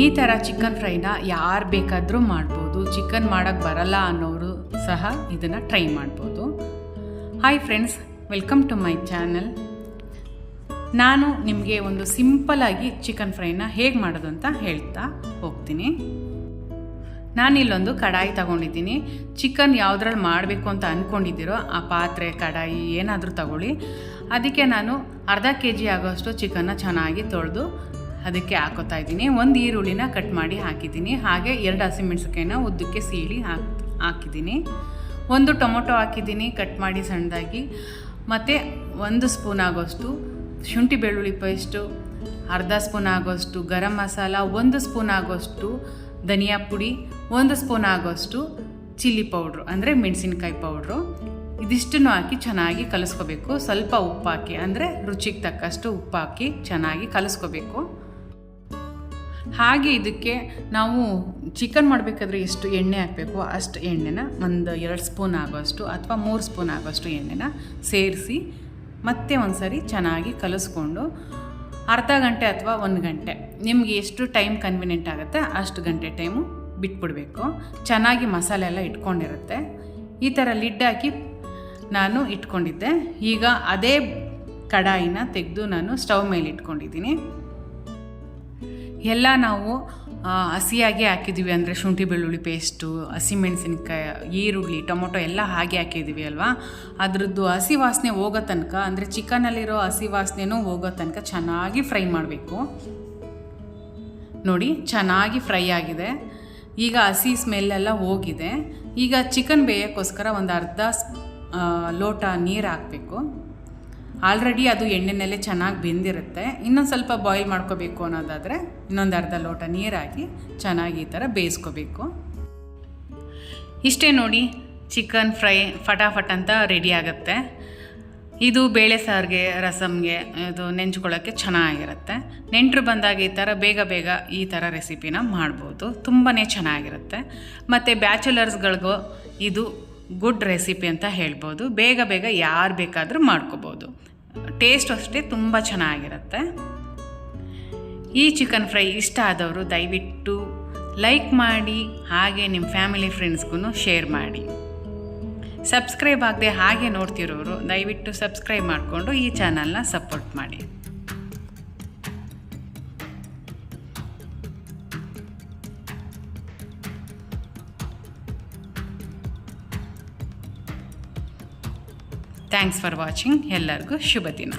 ಈ ಥರ ಚಿಕನ್ ಫ್ರೈನ ಯಾರು ಬೇಕಾದರೂ ಮಾಡ್ಬೋದು. ಚಿಕನ್ ಮಾಡೋಕ್ಕೆ ಬರಲ್ಲ ಅನ್ನೋರು ಸಹ ಇದನ್ನು ಟ್ರೈ ಮಾಡ್ಬೋದು. Hi friends welcome to my channel ನಾನು ನಿಮಗೆ ಒಂದು ಸಿಂಪಲಾಗಿ ಚಿಕನ್ ಫ್ರೈನ ಹೇಗೆ ಮಾಡೋದು ಅಂತ ಹೇಳ್ತಾ ಹೋಗ್ತೀನಿ. ನಾನಿಲ್ಲೊಂದು ಕಡಾಯಿ ತಗೊಂಡಿದ್ದೀನಿ. ಚಿಕನ್ ಯಾವುದ್ರಲ್ಲಿ ಮಾಡಬೇಕು ಅಂತ ಅಂದ್ಕೊಂಡಿದ್ದೀರೋ ಆ ಪಾತ್ರೆ, ಕಡಾಯಿ ಏನಾದರೂ ತಗೊಳ್ಳಿ. ಅದಕ್ಕೆ ನಾನು ಅರ್ಧ ಕೆ ಜಿ ಆಗೋಷ್ಟು ಚಿಕನ್ನ ಚೆನ್ನಾಗಿ ತೊಳೆದು ಅದಕ್ಕೆ ಹಾಕೋತಾ ಇದ್ದೀನಿ. ಒಂದು ಈರುಳ್ಳಿನ ಕಟ್ ಮಾಡಿ ಹಾಕಿದ್ದೀನಿ. ಹಾಗೆ ಎರಡು ಹಸಿಮೆಣಸಿಕಾಯಿನ ಉದ್ದಕ್ಕೆ ಸೀಳಿ ಹಾಕಿ, ಹಾಕಿದ್ದೀನಿ. ಒಂದು ಟೊಮೊಟೊ ಹಾಕಿದ್ದೀನಿ ಕಟ್ ಮಾಡಿ ಸಣ್ಣದಾಗಿ. ಮತ್ತು ಒಂದು ಸ್ಪೂನ್ ಆಗೋಷ್ಟು ಶುಂಠಿ ಬೆಳ್ಳುಳ್ಳಿ ಪೇಸ್ಟು, ಅರ್ಧ ಸ್ಪೂನ್ ಆಗೋಷ್ಟು ಗರಂ ಮಸಾಲ, ಒಂದು ಸ್ಪೂನ್ ಆಗೋಷ್ಟು ಧನಿಯಾ ಪುಡಿ, ಒಂದು ಸ್ಪೂನ್ ಆಗೋಷ್ಟು ಚಿಲ್ಲಿ ಪೌಡ್ರು, ಅಂದರೆ ಮೆಣಸಿನ್ಕಾಯಿ ಪೌಡ್ರು. ಇದಿಷ್ಟನ್ನು ಹಾಕಿ ಚೆನ್ನಾಗಿ ಕಲಸ್ಕೋಬೇಕು. ಸ್ವಲ್ಪ ಉಪ್ಪು ಹಾಕಿ, ಅಂದರೆ ರುಚಿಗೆ ತಕ್ಕಷ್ಟು ಉಪ್ಪು ಹಾಕಿ ಚೆನ್ನಾಗಿ ಕಲಿಸ್ಕೋಬೇಕು. ಹಾಗೆ ಇದಕ್ಕೆ ನಾವು ಚಿಕನ್ ಮಾಡಬೇಕಾದ್ರೆ ಎಷ್ಟು ಎಣ್ಣೆ ಹಾಕಬೇಕು? ಅಷ್ಟು ಎಣ್ಣೆನ ಒಂದು ಎರಡು ಸ್ಪೂನ್ ಆಗೋಷ್ಟು ಅಥವಾ ಮೂರು ಸ್ಪೂನ್ ಆಗೋಷ್ಟು ಎಣ್ಣೆನ ಸೇರಿಸಿ ಮತ್ತೆ ಒಂದು ಸರಿ ಚೆನ್ನಾಗಿ ಕಲಿಸ್ಕೊಂಡು ಅರ್ಧ ಗಂಟೆ ಅಥವಾ ಒಂದು ಗಂಟೆ. ನಿಮಗೆ ಎಷ್ಟು ಟೈಮ್ ಕನ್ವಿನಿಯೆಂಟ್ ಆಗುತ್ತೆ ಅಷ್ಟು ಗಂಟೆ ಟೈಮು ಬಿಟ್ಬಿಡಬೇಕು. ಚೆನ್ನಾಗಿ ಮಸಾಲೆ ಎಲ್ಲ ಇಟ್ಕೊಂಡಿರುತ್ತೆ. ಈ ಥರ ಲಿಡ್ ಹಾಕಿ ನಾನು ಇಟ್ಕೊಂಡಿದ್ದೆ. ಈಗ ಅದೇ ಕಡಾಯಿನ ತೆಗೆದು ನಾನು ಸ್ಟವ್ ಮೇಲೆ ಇಟ್ಕೊಂಡಿದ್ದೀನಿ. ಎಲ್ಲ ನಾವು ಹಸಿಯಾಗಿ ಹಾಕಿದ್ದೀವಿ ಅಂದರೆ ಶುಂಠಿ, ಬೆಳ್ಳುಳ್ಳಿ ಪೇಸ್ಟು ಹಸಿಮೆಣಸಿನ್ಕಾಯಿ ಈರುಳ್ಳಿ, ಟೊಮೊಟೊ ಎಲ್ಲ ಹಾಗೆ ಹಾಕಿದ್ದೀವಿ ಅಲ್ವಾ? ಅದರದ್ದು ಹಸಿ ವಾಸನೆ ಹೋಗೋ ತನಕ, ಅಂದರೆ ಚಿಕನಲ್ಲಿರೋ ಹಸಿ ವಾಸನೆನೂ ಹೋಗೋ ತನಕ ಚೆನ್ನಾಗಿ ಫ್ರೈ ಮಾಡಬೇಕು. ನೋಡಿ, ಚೆನ್ನಾಗಿ ಫ್ರೈ ಆಗಿದೆ. ಈಗ ಹಸಿ ಸ್ಮೆಲ್ಲೆಲ್ಲ ಹೋಗಿದೆ. ಈಗ ಚಿಕನ್ ಬೇಯೋಕ್ಕೋಸ್ಕರ ಒಂದು ಅರ್ಧ ಲೋಟ ನೀರು ಹಾಕಬೇಕು. ಆಲ್ರೆಡಿ ಅದು ಎಣ್ಣೆನಲ್ಲೇ ಚೆನ್ನಾಗಿ ಬೆಂದಿರುತ್ತೆ. ಇನ್ನೊಂದು ಸ್ವಲ್ಪ ಬಾಯ್ಲ್ ಮಾಡ್ಕೋಬೇಕು ಅನ್ನೋದಾದರೆ ಇನ್ನೊಂದು ಅರ್ಧ ಲೋಟ ನೀರಾಗಿ ಚೆನ್ನಾಗಿ ಈ ಥರ ಬೇಯಿಸ್ಕೋಬೇಕು. ಇಷ್ಟೇ ನೋಡಿ ಚಿಕನ್ ಫ್ರೈ ಫಟಾಫಟ್ ಅಂತ ರೆಡಿ ಆಗುತ್ತೆ. ಇದು ಬೇಳೆ ಸಾರಿಗೆ ರಸಮ್ಗೆ ಇದು ನೆಂಚ್ಕೊಳ್ಳೋಕ್ಕೆ ಚೆನ್ನಾಗಿರುತ್ತೆ. ನೆಂಟರು ಬಂದಾಗ ಈ ಥರ ಬೇಗ ಬೇಗ ಈ ಥರ ರೆಸಿಪಿನ ಮಾಡ್ಬೋದು. ತುಂಬಾ ಚೆನ್ನಾಗಿರುತ್ತೆ. ಮತ್ತು ಬ್ಯಾಚುಲರ್ಸ್ಗಳಿಗೂ ಇದು ಗುಡ್ ರೆಸಿಪಿ ಅಂತ ಹೇಳ್ಬೋದು. ಬೇಗ ಬೇಗ ಯಾರು ಬೇಕಾದರೂ ಮಾಡ್ಕೋಬೋದು. ಟೇಸ್ಟ್ ಅಷ್ಟೇ ತುಂಬ ಚೆನ್ನಾಗಿರುತ್ತೆ. ಈ ಚಿಕನ್ ಫ್ರೈ ಇಷ್ಟ ಆದವರು ದಯವಿಟ್ಟು ಲೈಕ್ ಮಾಡಿ, ಹಾಗೆ ನಿಮ್ಮ ಫ್ಯಾಮಿಲಿ ಫ್ರೆಂಡ್ಸ್ಗೂ ಶೇರ್ ಮಾಡಿ. ಸಬ್ಸ್ಕ್ರೈಬ್ ಆಗದೆ ಹಾಗೆ ನೋಡ್ತಿರೋರು, ದಯವಿಟ್ಟು ಸಬ್ಸ್ಕ್ರೈಬ್ ಮಾಡಿಕೊಂಡು ಈ ಚಾನಲ್ನ ಸಪೋರ್ಟ್ ಮಾಡಿ. ಥ್ಯಾಂಕ್ಸ್ ಫಾರ್ ವಾಚಿಂಗ್ ಎಲ್ಲರಿಗೂ ಶುಭ ದಿನ